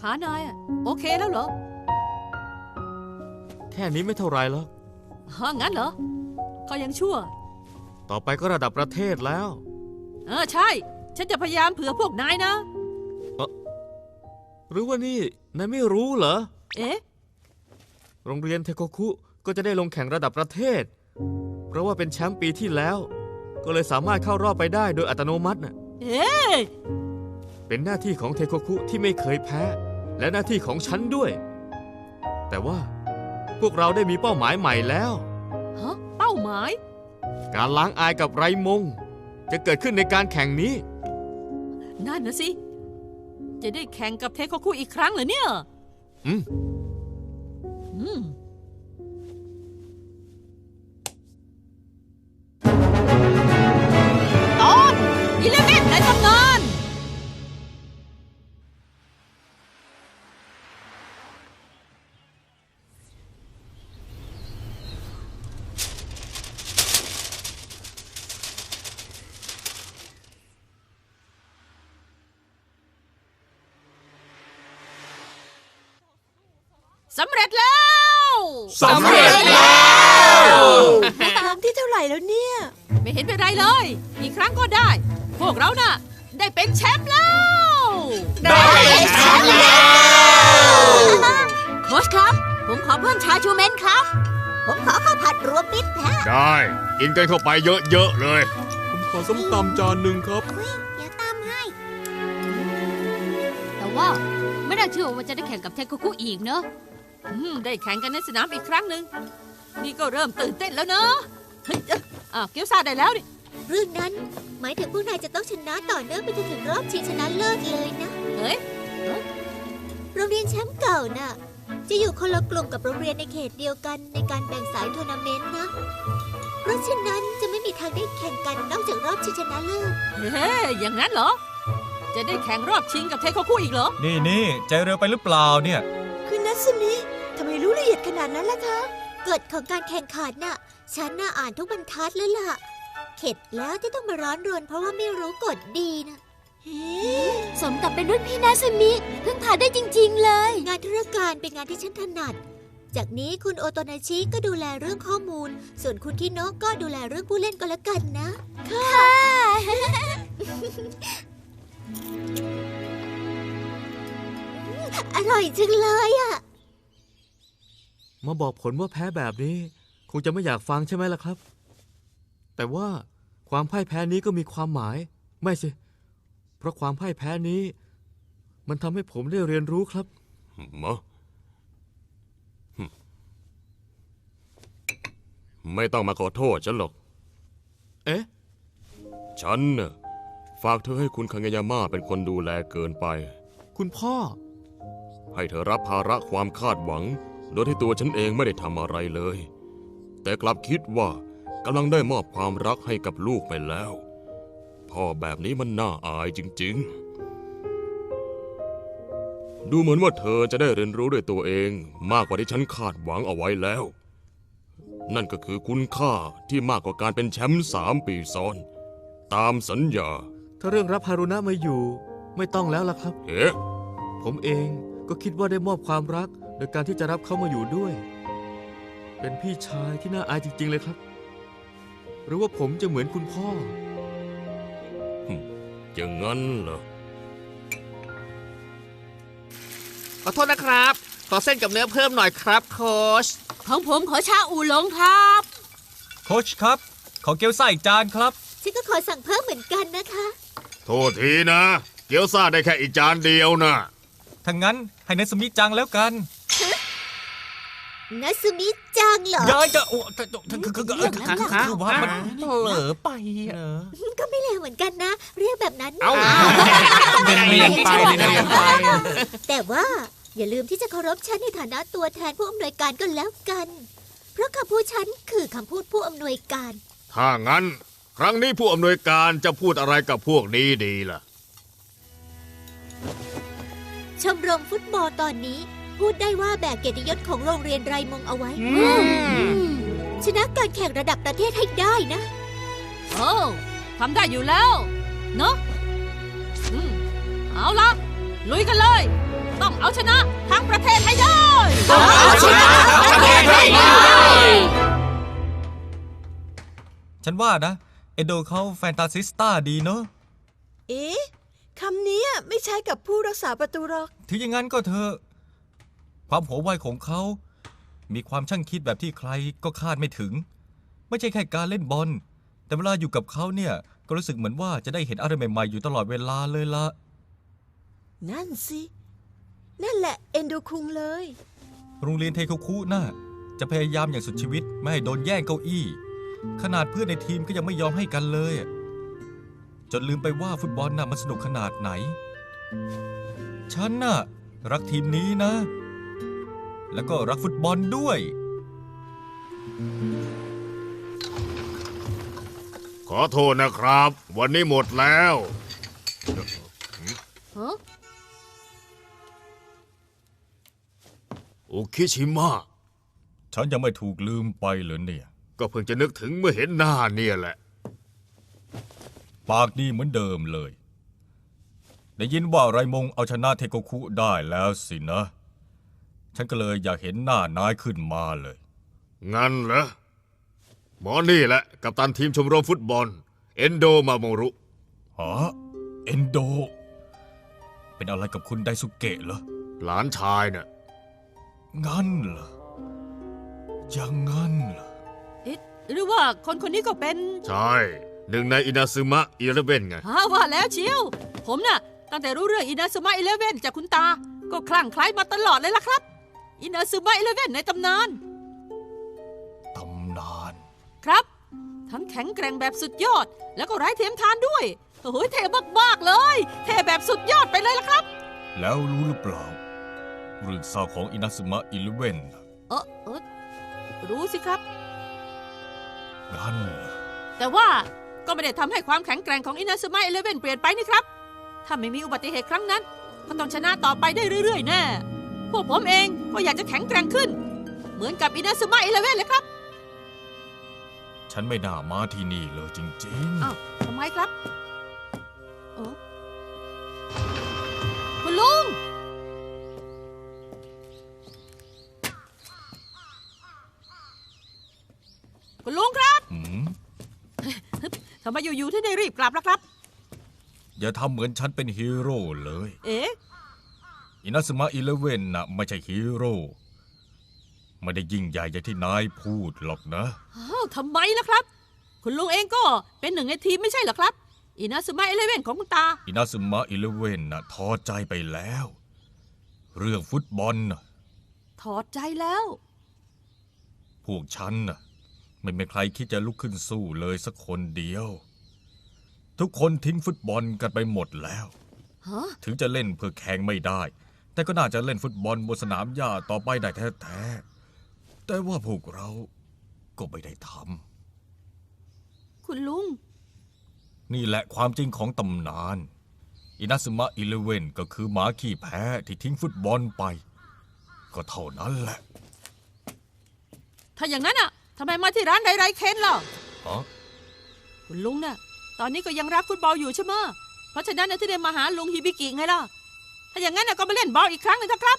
ขานายอะโอเคแล้วเหรอแค่นี้ไม่เท่าไรหรอกฮะงั้นเหรอก็ยังชั่ว ต่อไปก็ระดับประเทศแล้ว เออใช่ ฉันจะพยายามเผื่อพวกนายนะ หรือว่านี่นายไม่รู้เหรอ เอ๊ะ โรงเรียนเทโกคุก็จะได้ลงแข่งระดับประเทศ เพราะว่าเป็นแชมป์ปีที่แล้ว ก็เลยสามารถเข้ารอบไปได้โดยอัตโนมัติน่ะ เอ๊ะ เป็นหน้าที่ของเทโกคุที่ไม่เคยแพ้ และหน้าที่ของฉันด้วย แต่ว่าพวกเราได้มีเป้าหมายใหม่แล้ว ฮะเป้าหมาย การล้างอายกับไรมง จะเกิดขึ้นในการแข่งนี้ นั่นนะสิ จะได้แข่งกับเทโคคุอีกครั้งเหรอเนี่ย อืม อืม สำเร็จแล้วสำเร็จแล้วครั้งที่เท่าไหร่แล้วเนี่ย ไม่เห็นเป็นไรเลย อีกครั้งก็ได้ พวกเราน่ะ ได้เป็นแชมป์แล้ว ได้แชมป์แล้วโค้ชครับ ผมขอเพิ่มชาชูเมนครับ ผมขอข้าวผัดรวมมิตรนะได้ กินกันเข้าไปเยอะๆเลย ผมขอส้มตำจานหนึ่งครับเดี๋ยวตามให้ แต่ว่าไม่น่าเชื่อว่าจะได้แข่งกับเทคคุอีกเนอะ อืมได้แข่งกันในสนามอีกครั้งหนึ่งนี่ก็เริ่มตื่นเต้นแล้วเนอะเฮ้ยเอ้ยอะเกี๊ยวซาได้แล้วนี่เรื่องนั้น หมายถึงพวกนายจะต้องชนะต่อเนื่องไปจนถึงรอบชิงชนะเลิศเลยนะ เฮ้ย โรงเรียนแชมป์เก่าน่ะ จะอยู่คนละกลุ่มกับโรงเรียนในเขตเดียวกันในการแบ่งสายทัวร์นาเมนต์นะ เพราะฉะนั้นจะไม่มีทางได้แข่งกันนอกจากรอบชิงชนะเลิศเฮ้ยอย่างนั้นเหรอ จะได้แข่งรอบชิงกับเทโคคุอีกเหรอ นี่นี่ใจเร็วไปหรือเปล่าเนี่ย คือนัสมิทำไมรู้ละเอียดขนาดนั้นล่ะคะกฎของการแข่งขันน่ะ ฉันน่ะอ่านทุกบรรทัดแล้วล่ะ เข็ดแล้วที่ต้องมาร้อนรนเพราะว่าไม่รู้กฎดีนะสมกับเป็นรุ่นพี่นัสมิเพิ่งผ่านได้จริง ๆ เลย งานธุรการเป็นงานที่ฉันถนัด จากนี้คุณโอโตนาชิก็ดูแลเรื่องข้อมูล ส่วนคุณคิโนะก็ดูแลเรื่องผู้เล่นก็แล้วกันนะ ค่ะ อร่อยจังเลยอะมาบอกผลว่าแพ้แบบนี้ คงจะไม่อยากฟังใช่ไหมล่ะครับ แต่ว่าความพ่ายแพ้นี้ก็มีความหมาย ไม่สิ เพราะความพ่ายแพ้นี้ มันทำให้ผมได้เรียนรู้ครับ มะหึไม่ต้องมาขอโทษฉันหรอก เอ๊ะ ฉันน่ะฝากเธอให้คุณคังยาม่าเป็นคนดูแลเกินไป คุณพ่อ ให้เธอรับภาระความคาดหวัง โดยที่ตัวฉันเองไม่ได้ทำอะไรเลย แต่กลับคิดว่ากำลังได้มอบความรักให้กับลูกไปแล้ว พ่อแบบนี้มันน่าอายจริง ๆ ดูเหมือนว่าเธอจะได้เรียนรู้ด้วยตัวเองมากกว่าที่ฉันคาดหวังเอาไว้แล้ว นั่นก็คือคุณค่าที่มากกว่าการเป็นแชมป์สามปีซ้อน ตามสัญญา ถ้าเรื่องรับฮารุนะมาอยู่ ไม่ต้องแล้วล่ะครับเฮ้ผมเอง ก็คิดว่าได้มอบความรักโดยการที่จะรับเขามาอยู่ด้วย เป็นพี่ชายที่น่าอายจริง ๆ เลยครับ หรือว่าผมจะเหมือนคุณพ่อ อย่างนั้นเหรอ ขอโทษนะครับ ขอเส้นกับเนื้อเพิ่มหน่อยครับโค้ชของผมขอชาอูหลงครับ โค้ชครับ ขอเกี๊ยวซ่าอีกจานครับ ฉันก็ขอสั่งเพิ่มเหมือนกันนะคะ โทษทีนะ เกี๊ยวซ่าได้แค่อีกจานเดียวนะ ถ้างั้นให้เนสมิจังแล้วกันนัสมิจังเหรอยายจะโอ้แต่แต่คือคือคือเรื่องนั้นคือล่ะคือว่ามันเผลอไปเออก็ไม่เลวเหมือนกันนะ เรียกแบบนั้นเอ้าเรียนไปเรียนไปแต่ว่าอย่าลืมที่จะเคารพฉันในฐานะตัวแทนผู้อำนวยการก็แล้วกัน เพราะคำพูดฉันคือคำพูดผู้อำนวยการ ถ้างั้น ครั้งนี้ผู้อำนวยการจะพูดอะไรกับพวกนี้ดีล่ะ ชมรมฟุตบอลตอนนี้ พูดได้ว่าแบกเกียรติยศของโรงเรียนไรมงเอาไว้ชนะการแข่งระดับประเทศให้ได้นะ โอ้ทำได้อยู่แล้ว เนอะอืมเอาละลุยกันเลย ต้องเอาชนะทั้งประเทศให้ได้ต้องเอาชนะทั้งประเทศให้ได้ฉันว่านะ เอโดเขาแฟนตาซิสตาดีเนอะเอ๊ะ คำนี้ไม่ใช้กับผู้รักษาประตูหรอก ถึงอย่างนั้นก็เถอะความหัวไวของเขา มีความช่างคิดแบบที่ใครก็คาดไม่ถึง ไม่ใช่แค่การเล่นบอล แต่เวลาอยู่กับเขาเนี่ย ก็รู้สึกเหมือนว่าจะได้เห็นอะไรใหม่ๆ อยู่ตลอดเวลาเลยละนั่นสิ นั่นแหละเอนโดคุงเลย โรงเรียนเทโคคุน่ะจะพยายามอย่างสุดชีวิต ไม่ให้โดนแย่งเก้าอี้ ขนาดเพื่อนในทีมก็ยังไม่ยอมให้กันเลย จนลืมไปว่าฟุตบอลน่ะมันสนุกขนาดไหน ฉันน่ะ รักทีมนี้นะ แล้วก็รักฟุตบอลด้วย ขอโทษนะครับ วันนี้หมดแล้ว ฮะโอคิชิมะฉันยังไม่ถูกลืมไปเลยเนี่ย ก็เพิ่งจะนึกถึงเมื่อเห็นหน้าเนี่ยแหละ ปากดีเหมือนเดิมเลย ได้ยินว่าไรมงเอาชนะเทโกคุได้แล้วสินะ ฉันก็เลยอยากเห็นหน้านายขึ้นมาเลย งั้นเหรอ หมอนี่แหละ กัปตันทีมชมรมฟุตบอล เอนโดมาโมรุฮะเอนโด เป็นอะไรกับคุณไดสุเกะเหรอ หลานชายน่ะงั้นเหรอยังงั้นเหรอเอ๊ะหรือว่าคนคนนี้ก็เป็น ใช่ หนึ่งในอินาซึมะอีเลเวนไงฮาว่าแล้วเชียว ผมน่ะ ตั้งแต่รู้เรื่องอินาซึมะอีเลเว่นจากคุณตา ก็คลั่งไคล้มาตลอดเลยล่ะครับ อินาซึมะอีเลเว่นในตำนาน ตำนาน ครับ ทั้งแข็งแกร่งแบบสุดยอด แล้วก็ไร้เทียมทานด้วยโอ้ยเท่มากๆเลย เท่แบบสุดยอดไปเลยล่ะครับ แล้วรู้หรือเปล่า เรื่องเศร้าของอินาซึมะอิเลเวนเออเออรู้สิครับงั้นเหรอแต่ว่า ก็ไม่ได้ทำให้ความแข็งแกร่งของอินาซึมะอีเลเว่นเปลี่ยนไปนี่ครับ ถ้าไม่มีอุบัติเหตุครั้งนั้น ก็ต้องชนะต่อไปได้เรื่อยๆแน่พวกผมเองก็อยากจะแข็งแกร่งขึ้น เหมือนกับอินาซึมะอีเลเว่นเลยครับ ฉันไม่น่ามาที่นี่เลยจริงอ้าวทำไมครับ โอ้ ทำไมอยู่ๆที่ได้รีบกลับล่ะครับ อย่าทำเหมือนฉันเป็นฮีโร่เลย เอ๊ะอินาซึมะอิเลเวนน่ะไม่ใช่ฮีโร่ไม่ได้ยิ่งใหญ่อย่างที่นายพูดหรอกนะอ้าวทำไมล่ะครับ คุณลุงเองก็เป็นหนึ่งในทีมไม่ใช่เหรอครับ อินาซึมะเอเลเว่นของคุณตา อินาซึมะอิเลเวนน่ะท้อใจไปแล้ว เรื่องฟุตบอลน่ะถอดใจแล้ว พวกฉันน่ะ ไม่มีใครคิดจะลุกขึ้นสู้เลยสักคนเดียว ทุกคนทิ้งฟุตบอลกันไปหมดแล้วฮะถึงจะเล่นเพื่อแข่งไม่ได้ แต่ก็น่าจะเล่นฟุตบอลบนสนามหญ้าต่อไปได้แท้ๆ แต่ว่าพวกเราก็ไม่ได้ทคุณลุงำนี่แหละความจริงของตำนาน อินาซึมะอิเลเวนก็คือหมาขี้แพ้ที่ทิ้งฟุตบอลไป ก็เท่านั้นแหละ ถ้าอย่างนั้นอะ ทำไมมาที่ร้านไรไรเคนล่ะฮะคุณลุงน่ะ ตอนนี้ก็ยังรักฟุตบอลอยู่ใช่ไหมะเพราะฉะนั้นน่ะที่ได้มาหาลุงฮิบิกิไงล่ะ ถ้าอย่างนั้นน่ะก็มาเล่นบอลอีกครั้งหนึ่งเถอะครับ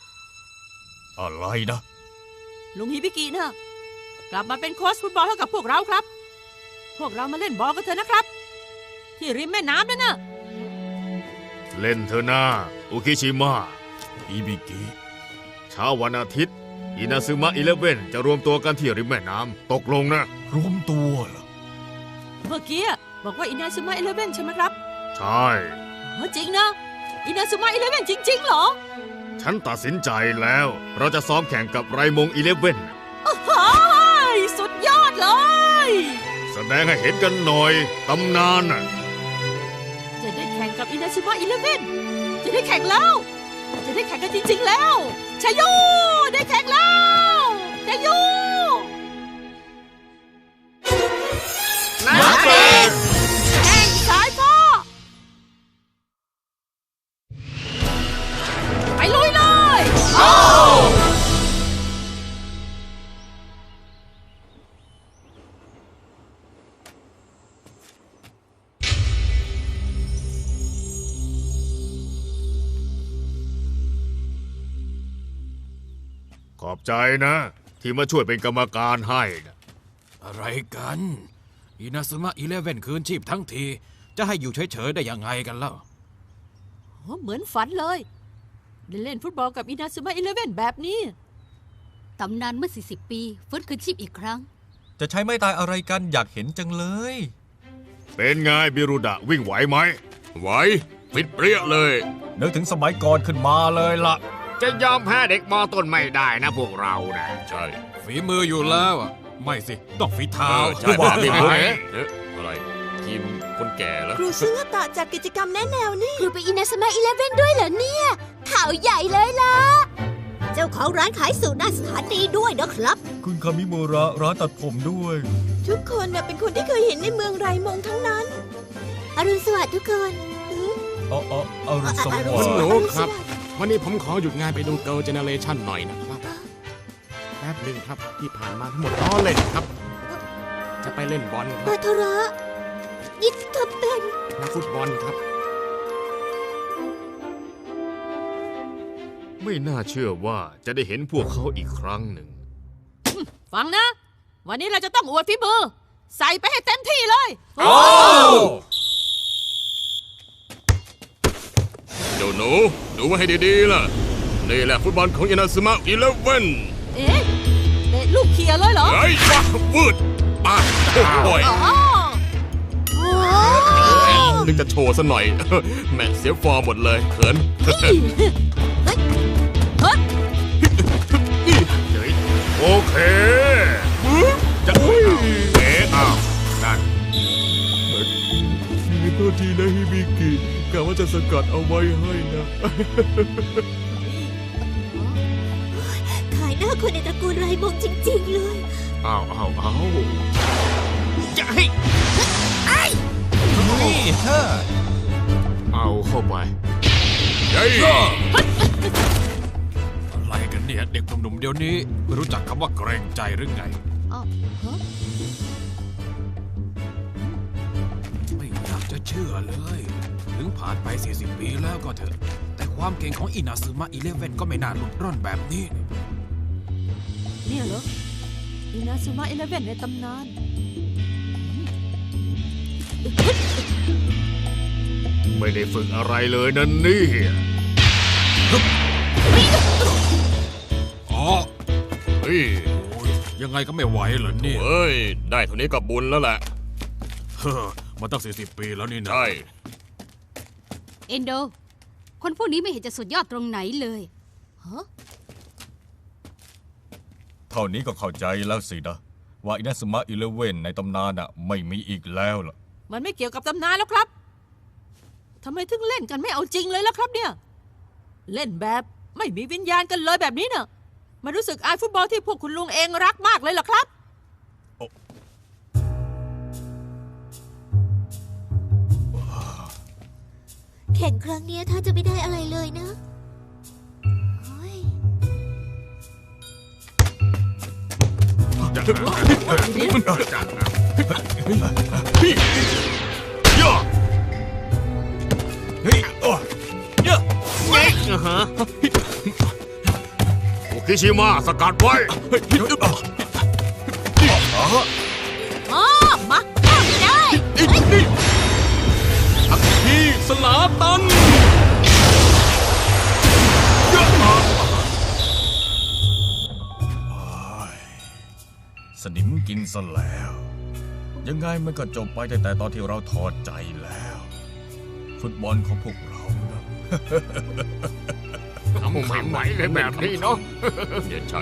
อะไรนะ ลุงฮิบิกิน่ะกลับมาเป็นโค้ชฟุตบอลให้กับพวกเราครับ พวกเรามาเล่นบอลกันเถอะนะครับ ที่ริมแม่น้ำนั่นน่ะ เล่นเธอหน้าโอคิชิมะอีบิกิเช้าวันอาทิตย์ อินาซึมะอีเลเวนจะรวมตัวกันที่ริมแม่น้ำตกลงนะ รวมตัวเหรอเมื่อกี้บอกว่าอินาซึมะอีเลเว่นใช่ไหมครับใช่อ๋อจริงนะอินาซึมะอีเลเว่นจริงๆเหรอ ฉันตัดสินใจแล้ว เราจะซ้อมแข่งกับไรมงอีเลเวนเฮ้ยสุดยอดเลย แสดงให้เห็นกันหน่อยตำนานน่ะจะได้แข่งกับอินาซึมะอีเลเว่นจะได้แข่งแล้ว จะได้แข่งกันจริง ๆ แล้วชายโยได้แข่งแล้วชายโย ใจนะ ที่มาช่วยเป็นกรรมการให้นะอะไรกันอินาซึมะอีเลเว่นคืนชีพทั้งที จะให้อยู่เฉยๆได้ยังไงกันเล่าโอ้เหมือนฝันเลยได้เล่นฟุตบอลกับอินาซึมะอีเลเว่นแบบนี้ ตำนานเมื่อ 40 ปีฟื้นคืนชีพอีกครั้ง จะใช้ไม่ตายอะไรกันอยากเห็นจังเลย เป็นไงบิรุดะวิ่งไหวไหม ไหวฟิตเปรี้ยเลย นึกถึงสมัยก่อนขึ้นมาเลยล่ะ จะยอมแพ้เด็กมอต้นไม่ได้นะพวกเรานะใช่ฝีมืออยู่แล้วอะไม่สิ ต้องฝีเอเท้าอใช่ว่าแบบนี้ไปเอ๊ะอะไรทีมคนแก่แล้วครูซึ่งตะจัดกิจกรรมแนะแนวนี่ครูไปอินาสมาอีเลเว่นด้วยเหรอเนี่ย ข่าวใหญ่เลยล่ะ เจ้าของร้านขายสูตรหน้าสถานีด้วยนะครับ คุณคามิโมระร้านตัดผมด้วย ทุกคนน่ะเป็นคนที่เคยเห็นในเมืองไรมงทั้งนั้น อรุณสวัสดิ์ทุกคนอ๋ออ๋ออรุณสวัสอดิ์รุณคุณสหนูวัสดิ์ครับ วันนี้ผมขอหยุดงานไปดูเกิร์ลเจเนเรชันหน่อยนะครับแป๊บหนึ่งครับที่ผ่านมาทั้งหมดล้อเล่นครับ จะไปเล่นบอลคปารับโทระนี่เธอเป็นนักฟุตบอลครับ ไม่น่าเชื่อว่าจะได้เห็นพวกเขาอีกครั้งหนึ่ง ฟังนะ วันนี้เราจะต้องอวดฝีมือ ใส่ไปให้เต็มที่เลย เจ้าหนู ดูไว้ให้ดีๆล่ะ นี่แหละฟุตบอลของอินาซึมะอีเลฟเว่นเอ๊ะเตะลูกเขียเลยเหรอ เฮ้ยว้าวืดป้าโอ้ยอ๋อนึกจะโชว์ซะหน่อยแหม่เสียฟอร์มหมดเลยเขินโอเคจะเอ๋อ้าวนั่นโทษทีนะฮิบิกิ กะว่าจะสกัดเอาไว้ให้นะขายหน้าคนในตระกูลไรมงจริง ๆ เลย อ้าวอ้าวอ้าวจะให้นี่เธอเอาเข้าไปเฮ้ยอะไรกันเนี่ยเด็กหนุ่มๆเดี๋ยวนี้ไม่รู้จักคำว่าเกรงใจหรือไงอ๋อฮะไม่อยากจะเชื่อเลย ถึงผ่านไป 40 ปีแล้วก็เถอะ แต่ความเก่งของอินาซึมะอีเลเว่นก็ไม่น่าหลุดร่อนแบบนี้ เนี่ยเหรออินาซึมะอีเลเว่นในตำนาน ไม่ได้ฝึกอะไรเลยนั่นนี่อ๋อเฮ้ยโอ้ยยังไงก็ไม่ไหวเหรอเนี่ยเฮ้ย ได้เท่านี้ก็บุญแล้วแหละ เฮ้อมาตั้ง 40 ปีแล้วนี่นะ ใช่ เอนโด คนพวกนี้ไม่เห็นจะสุดยอดตรงไหนเลยเท่านี้ก็เข้าใจแล้วสินะ ว่าอินาสมะอีเลเว่นในตำนานอะไม่มีอีกแล้วล่ะ มันไม่เกี่ยวกับตำนานแล้วครับทำไมถึงเล่นกันไม่เอาจริงเลยล่ะครับเนี่ย เล่นแบบไม่มีวิญญาณกันเลยแบบนี้เนอะมันรู้สึกอายฟุตบอลที่พวกคุณลุงเองรักมากเลยล่ะครับ แข่งครั้งเนี้ยถ้าจะไม่ได้อะไรเลยนะโอ้ยจะจะย่อเฮ้ยโอ้ยะเย้อ่าฮะโอคิชิมะสกัดไว้ สลาตันสนิมกินซะแล้ว ยังไงมันก็จบไปตั้งแต่ตอนที่เราถอดใจแล้ว ฟุตบอลของพวกเรานะทำไม่ไหวเลยแบบนี้เนาะเดี๋ยวใช่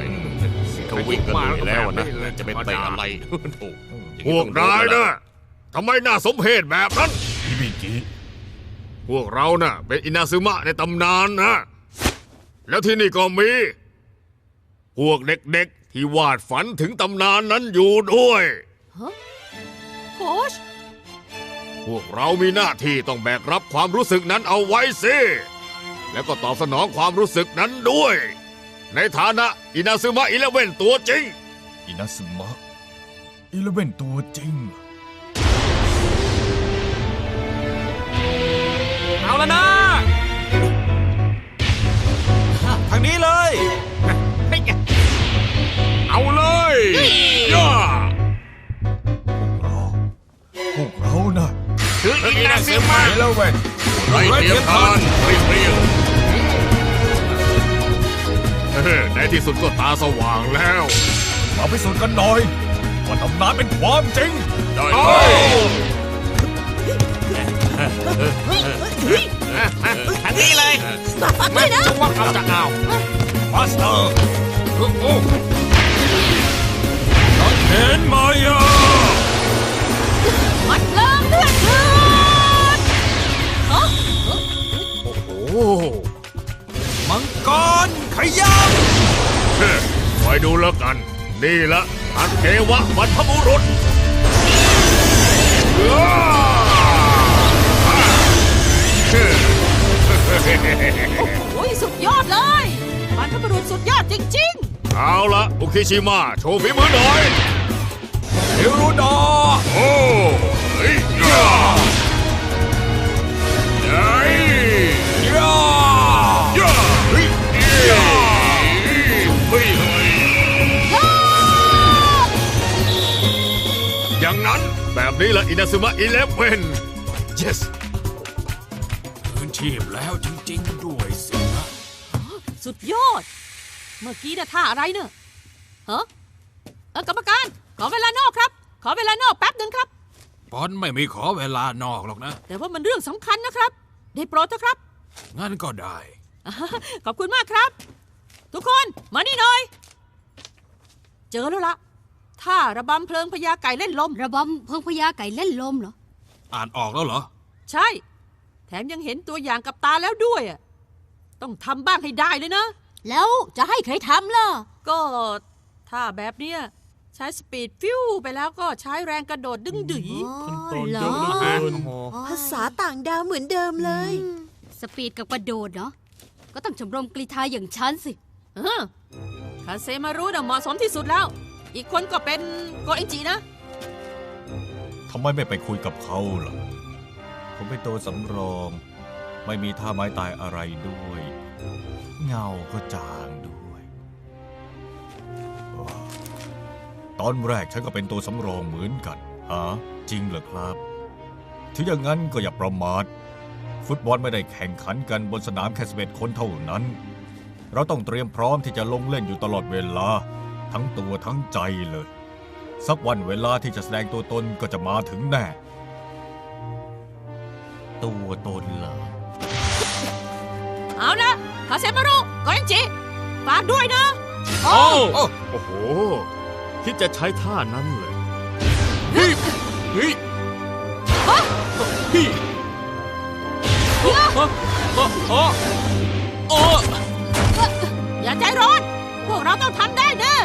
เขาวิ่งกันเหนื่อยแล้วนะ จะไปเตะอะไรโถ่อย่างพวกต้องนายโดนะทำไมน่าสมเพชแบบนั้นฮิบิกิ พวกเราน่ะ เป็นอินาซึมะในตำนานนะ แล้วที่นี่ก็มี พวกเด็กๆ ที่วาดฝันถึงตำนานนั้นอยู่ด้วยโค้ชพวกเรามีหน้าที่ต้องแบกรับความรู้สึกนั้นเอาไว้สิ แล้วก็ตอบสนองความรู้สึกนั้นด้วย ในฐานะอินาซึมะอีเลเว่นตัวจริง อินาซึมะอีเลเว่นตัวจริง แล้วนะ ทางนี้เลย เอาเลยย่าพวกเราน่ะถืออีกนะเสียมาเล้วเวนไรเทียมทานเรียบเรียบในที่สุดก็ตาสว่างแล้ว มาพิสูจน์กันหน่อยว่าตำนานเป็นความจริง ได้ ทางนี้เลยบอกฟังด้วยนะจงว่าเขาจะเอามาสเตอร์โอ้โหนักเห็นมายามัดเลิงเลือดเลือดโอ้โห มังกรขยับเฮ้คอยดูแล้วกัน นี่ละอันเกวะบรรพบุรุษ โอ้ยสุดยอดเลยบรรพบุรุษสุดยอดจริงเอาละอุคิชิมะโชว์ฝีมือหน่อยเฮรุดาโอ้เฮ้ยย่าเฮ้ยยาย่าเฮ้ยย่าเฮ้ยเฮ้ยอย่างนั้นแบบนี้ละอินาซึมะอีเลฟเว่น yes คืนชีพแล้วจริ งๆด้วยสินะๆสุดยอด เมื่อกี้น่ะท่าอะไรเนอะฮะเออกรรมการ ขอเวลานอกครับ ขอเวลานอกแป๊บหนึ่งครับบอลไม่มีขอเวลานอกหรอกนะ แต่ว่ามันเรื่องสำคัญนะครับ ได้โปรดเถอะครับ งั้นก็ได้ ขอบคุณมากครับ ทุกคนมานี่หน่อย เจอแล้วละท่าระบำเพลิงพญาไก่เล่นลม ระบำเพิงพญาไก่เล่นลมเหรอ อ่านออกแล้วเหรอ ใช่ แถมยังเห็นตัวอย่างกับตาแล้วด้วยอะต้องทำบ้างให้ได้เลยนะ แล้วจะให้ใครทำล่ะ ก็ถ้าแบบเนี้ยใช้สปีดฟิวไปแล้วก็ใช้แรงกระโดดดึงดึยขั้นตอนเหรเยออะเหลือเกินโอ้โหภาษาต่างดาวเหมือนเดิมเลย สปีดกับกระโดดเนาะก็ต้องชมรมกรีธาอย่างฉันสิ เออคาเซมารุน่ะเหมาะสมที่สุดแล้ว อีกคนก็เป็นโกเอนจินะ ทำไมไม่ไปคุยกับเขาล่ะ ผมเป็นตัวสำรอง ไม่มีท่าไม้ตายอะไรด้วย เงาก็จางด้วย ตอนแรกฉันก็เป็นตัวสำรองเหมือนกันฮะจริงเหรอครับ ถึงอย่างนั้นก็อย่าประมาท ฟุตบอลไม่ได้แข่งขันกันบนสนามแค่สิบเอ็ดคนเท่านั้น เราต้องเตรียมพร้อมที่จะลงเล่นอยู่ตลอดเวลา ทั้งตัวทั้งใจเลย สักวันเวลาที่จะแสดงตัวตนก็จะมาถึงแน่ ตัวตนเหรอเอานะคาเซมารุโกเอนจิฝากด้วยนะโอ้โอ้โห คิดจะใช้ท่านั้นเลยเฮ้ยเฮ้ยเฮ้ยโอ้โอ้โอ้โอ้อย่าใจร้อน พวกเราต้องทำได้แน่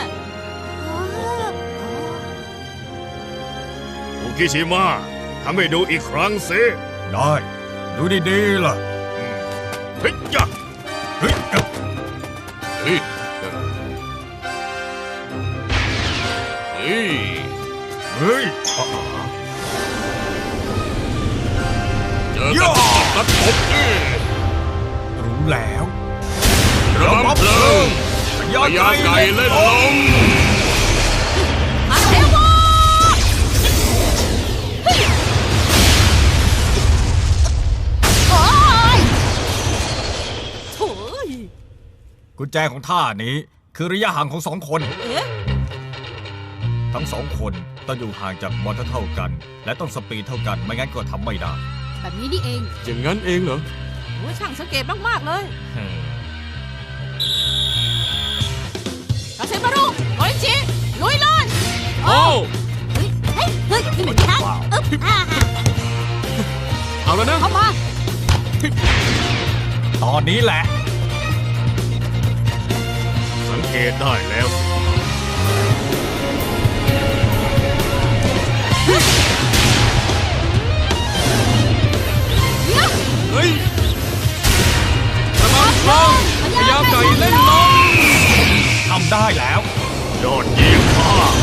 อุคิชิมะทำให้ดูอีกครั้งสิ ได้ดูดีๆล่ะเฮ้ยย่าเฮ้ยเอ้าเฮ้ยเฮ้ยเฮ้ยอะเจอกันกับตบนี่รู้แล้วระบำเพลิงพพญาไก่เล่นลม กุญแจของท่านี้คือระยะห่างของสองคน เอ๊ะทั้งสองคนต้องอยู่ห่างจากบอลเท่าๆกัน และต้องสปีดเท่ากันไม่งั้นก็ทำไม่ได้ แบบนี้นี่เองอย่างนั้นเองเหรอ โอ้ยช่างสังเกตมาก ๆ เลยคาเซมารุโกเอนจิลุยเลยโอ้เฮ้ยเฮ้ยเฮ้ยนี่เหมือนฉันอึ๊บอ่าเอาแล้วนะ เข้ามา ตอนนี้แหละสัง เกตได้แล้วเฮ้ยระบำเพลิงพญาไก่เล่นลมทำได้แล้ว ยอดเยี่ยมมาก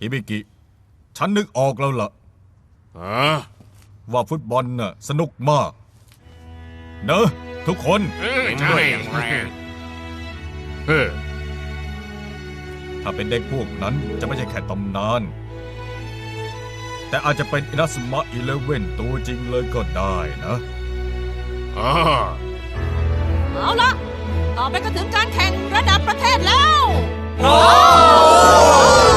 ฮิบิกิ ฉันนึกออกแล้วล่ะฮะ ว่าฟุตบอลน่ะสนุกมาก เนอะทุกคนเอ้ยใช่เฮ้อถ้าเป็นเด็กพวกนั้นจะไม่ใช่แค่ตำนาน แต่อาจจะเป็นอินัสมะอีเลเว่นตัวจริงเลยก็ได้นะอ่าเอาละต่อไปก็ถึงการแข่งระดับประเทศแล้วโอ้โอ้